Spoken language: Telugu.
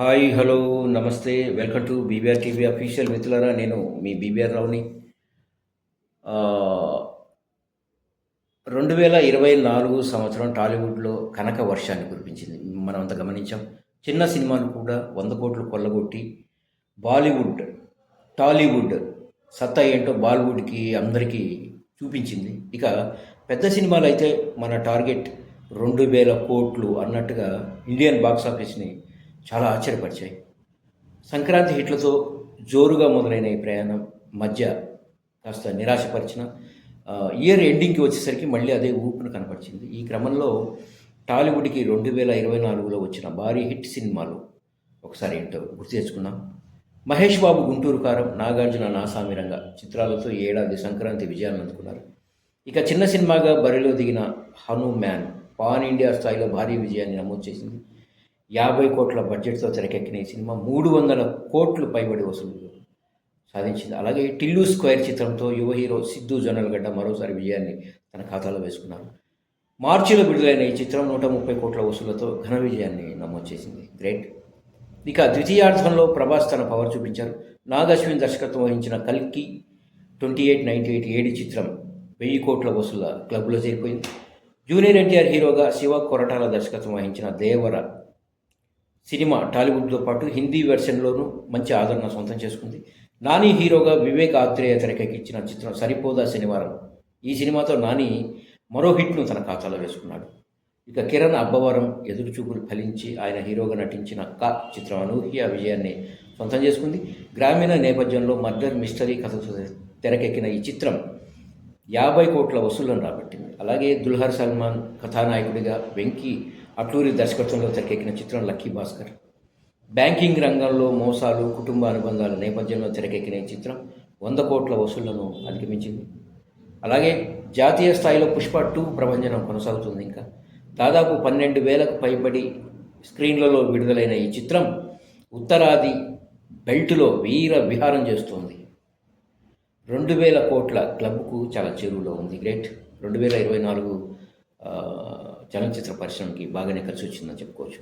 Hi hello namaste. Welcome to BBR TV official మిత్రులరా. నేను మీ బీబీఆర్ రావుని. రెండు వేల ఇరవై నాలుగు సంవత్సరం టాలీవుడ్లో కనక వర్షాన్ని కురిపించింది. మనం అంత గమనించాం. చిన్న సినిమాలు కూడా వంద కోట్లు కొల్లగొట్టి బాలీవుడ్ టాలీవుడ్ సత్తా ఏంటో బాలీవుడ్కి అందరికీ చూపించింది. ఇక పెద్ద సినిమాలు అయితే మన టార్గెట్ రెండు వేల కోట్లు అన్నట్టుగా ఇండియన్ బాక్స్ ఆఫీస్ని చాలా ఆశ్చర్యపరిచాయి. సంక్రాంతి హిట్లతో జోరుగా మొదలైన ఈ ప్రయాణం మధ్య కాస్త నిరాశపరిచిన ఇయర్ ఎండింగ్కి వచ్చేసరికి మళ్ళీ అదే ఊపును కనపరిచింది. ఈ క్రమంలో టాలీవుడ్కి రెండు వేల ఇరవై నాలుగులో వచ్చిన భారీ హిట్ సినిమాలు ఒకసారి ఏంటో గుర్తు తెచ్చుకున్నాం మహేష్ బాబు గుంటూరు కారం నాగార్జున నాసామిరంగ చిత్రాలతో ఏడాది సంక్రాంతి విజయాన్ని అందుకున్నారు. ఇక చిన్న సినిమాగా బరిలో దిగిన హను మ్యాన్ పాన్ ఇండియా స్థాయిలో భారీ విజయాన్ని నమోదు చేసింది. యాభై కోట్ల బడ్జెట్తో తెరకెక్కిన ఈ సినిమా మూడు వందల కోట్లు పైబడి వసూలు సాధించింది. అలాగే టిల్లు స్క్వేర్ చిత్రంతో యువ హీరో సిద్ధు జొన్నలగడ్డ మరోసారి విజయాన్ని తన ఖాతాలో వేసుకున్నారు. మార్చిలో విడుదలైన ఈ చిత్రం నూట ముప్పై కోట్ల వసూళ్ళతో ఘన విజయాన్ని నమోదు చేసింది. గ్రేట్. ఇక ద్వితీయార్థంలో ప్రభాస్ తన పవర్ చూపించారు. నాగశ్విన్ దర్శకత్వం వహించిన కల్కి ట్వంటీ ఎయిట్ నైంటీ ఎయిట్ ఏడు చిత్రం వెయ్యి కోట్ల వసూల క్లబ్లో చేరిపోయింది. జూనియర్ ఎన్టీఆర్ హీరోగా శివ కొరటాల దర్శకత్వం వహించిన దేవర సినిమా టాలీవుడ్తో పాటు హిందీ వెర్షన్లోనూ మంచి ఆదరణ సొంతం చేసుకుంది. నాని హీరోగా వివేక్ ఆత్రేయ తెరకెక్కించిన చిత్రం సరిపోదా శనివారం. ఈ సినిమాతో నాని మరో హిట్ను తన ఖాతాలో వేసుకున్నాడు. ఇక కిరణ్ అబ్బవరం ఎదురుచూపులు ఫలించి ఆయన హీరోగా నటించిన క చిత్రం అనూహ్య విజయాన్ని సొంతం చేసుకుంది. గ్రామీణ నేపథ్యంలో మర్డర్ మిస్టరీ కథతో తెరకెక్కిన ఈ చిత్రం యాభై కోట్ల వసూళ్ళను రాబట్టింది. అలాగే దుల్హర్ సల్మాన్ కథానాయకుడిగా వెంకీ అట్లూరి దర్శకత్వంలో తెరకెక్కిన చిత్రం లక్కీ భాస్కర్. బ్యాంకింగ్ రంగంలో మోసాలు కుటుంబ అనుబంధాల నేపథ్యంలో తెరకెక్కిన ఈ చిత్రం వంద కోట్ల వసూళ్ళను అధిగమించింది. అలాగే జాతీయ స్థాయిలో పుష్ప టూ ప్రభంజనం కొనసాగుతుంది ఇంకా. దాదాపు పన్నెండు వేలకు పైబడి స్క్రీన్లలో విడుదలైన ఈ చిత్రం ఉత్తరాది బెల్టులో వీర విహారం చేస్తోంది. రెండు వేల కోట్ల క్లబ్కు చాలా చేరువలో ఉంది. గ్రేట్. రెండు వేల ఇరవై నాలుగు చలనచిత్ర పరిశ్రమకి బాగానే కలిసి వచ్చిందని చెప్పుకోవచ్చు.